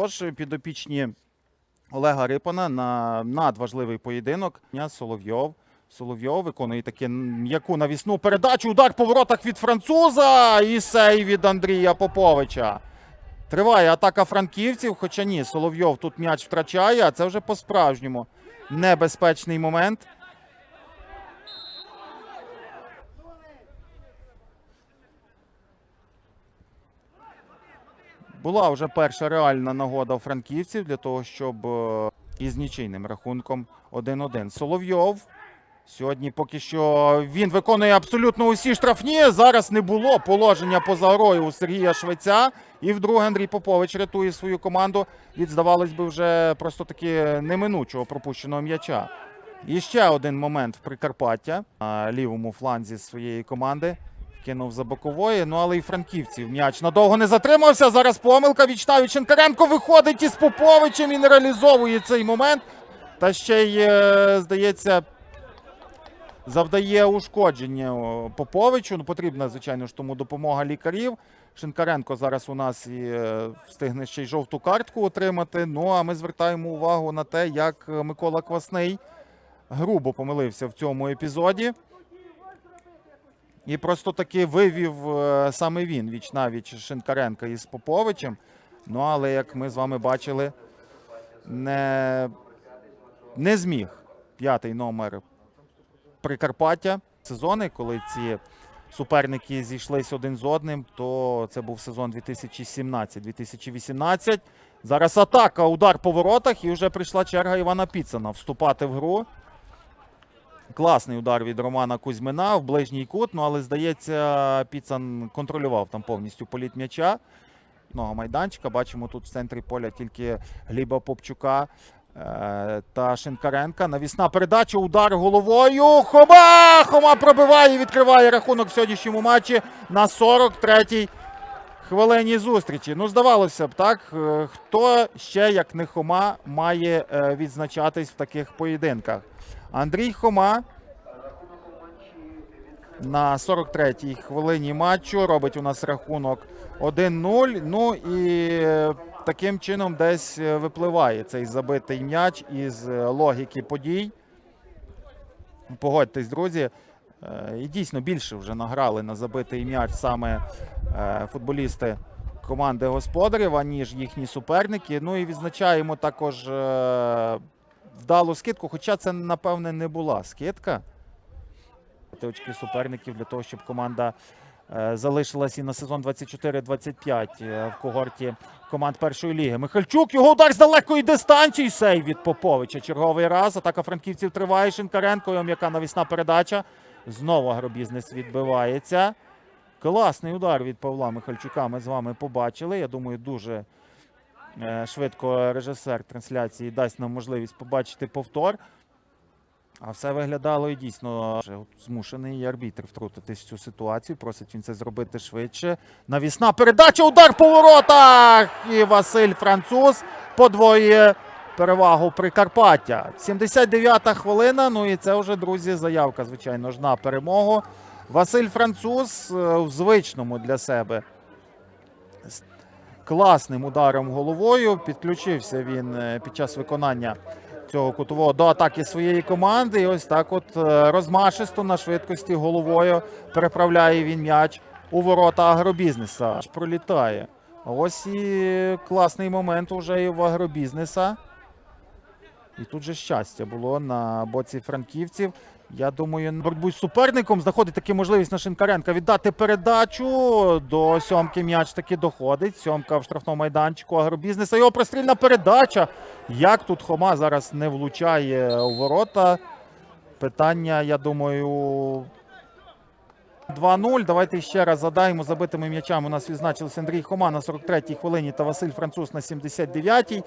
Тож підопічні Олега Рипана на надважливий поєдинок. Соловйов. Соловйов виконує таку м'яку навісну передачу. Удар по воротах від француза і сей від Андрія Поповича. Триває атака франківців, хоча ні, Соловйов тут м'яч втрачає, а це вже по-справжньому небезпечний момент. Була вже перша реальна нагода у франківців для того, щоб е, із нічийним рахунком 1-1. Соловйов. Сьогодні поки що він виконує абсолютно усі штрафні. Зараз не було положення поза грою у Сергія Швеця. І вдруге Андрій Попович рятує свою команду від, здавалось би, вже просто таки неминучого пропущеного м'яча. І ще один момент в Прикарпаття на лівому фланзі своєї команди. Кинув за бокової, ну але і франківців м'яч надовго не затримався. Зараз помилка від Шинкаренко виходить із Поповичем і не реалізовує цей момент. Та ще й, е, здається, завдає ушкодження Поповичу. Ну, потрібна, звичайно ж, тому допомога лікарів. Шинкаренко зараз у нас і е, встигне ще й жовту картку отримати. Ну а ми звертаємо увагу на те, як Микола Квасний грубо помилився в цьому епізоді. І просто таки вивів е, саме він віч навіч Шинкаренка із Поповичем. Ну, але як ми з вами бачили, не, не зміг п'ятий номер Прикарпаття. Сезони, коли ці суперники зійшлись один з одним, то це був сезон 2017-2018. Зараз атака, удар по воротах, і вже прийшла черга Івана Піцана вступати в гру. Класний удар від Романа Кузьмина в ближній кут. Ну але здається, Піцан контролював там повністю політ м'яча. Нога майданчика. Бачимо тут в центрі поля тільки Гліба Попчука е, та Шинкаренка. Навісна передача, удар головою. Хома! Хома пробиває і відкриває рахунок в сьогоднішньому матчі на 43-й хвилині зустрічі. Ну, здавалося б, так. е, Хто ще, як не Хома, має е, відзначатись в таких поєдинках? Андрій Хома на 43-й хвилині матчу робить у нас рахунок 1-0. Ну і е, таким чином десь е, випливає цей забитий м'яч із е, логіки подій. Погодьтесь, друзі. І дійсно більше вже награли на забитий м'яч саме футболісти команди господарів, аніж їхні суперники. Ну і відзначаємо також вдалу скидку, хоча це, напевне, не була скидка. Очки суперників для того, щоб команда е, залишилась і на сезон 24-25 е, в когорті команд першої ліги. Михальчук, його удар з далекої дистанції. Сейв від Поповича. Черговий раз. Атака франківців триває. Шинкаренко, його м'яка навісна передача. Знову агробізнес відбивається. Класний удар від Павла Михальчука. Ми з вами побачили. Я думаю, дуже швидко режисер трансляції дасть нам можливість побачити повтор. А все виглядало і дійсно змушений арбітр втрутитись в цю ситуацію. Просить він це зробити швидше. Навісна передача, удар по воротах! І Василь Француз подвоює перевагу Прикарпаття. 79-та хвилина. Ну і це вже, друзі, заявка, звичайно ж, на перемогу. Василь Француз е, в звичному для себе класним ударом головою. Підключився він е, під час виконання цього кутового до атаки своєї команди. І ось так, от е, розмашисто на швидкості головою переправляє він м'яч у ворота агробізнеса. Аж пролітає. Ось і класний момент уже і в агробізнеса. І тут же щастя було на боці франківців. Я думаю, на боротьбу з суперником знаходить таки можливість на Шинкаренка віддати передачу. До сьомки м'яч таки доходить. Сьомка в штрафному майданчику агробізнеса. Його прострільна передача. Як тут Хома зараз не влучає у ворота? Питання, я думаю. 2-0. Давайте ще раз задаємо забитими м'ячами. У нас відзначилися Андрій Хома на 43-й хвилині та Василь Француз на 79-й.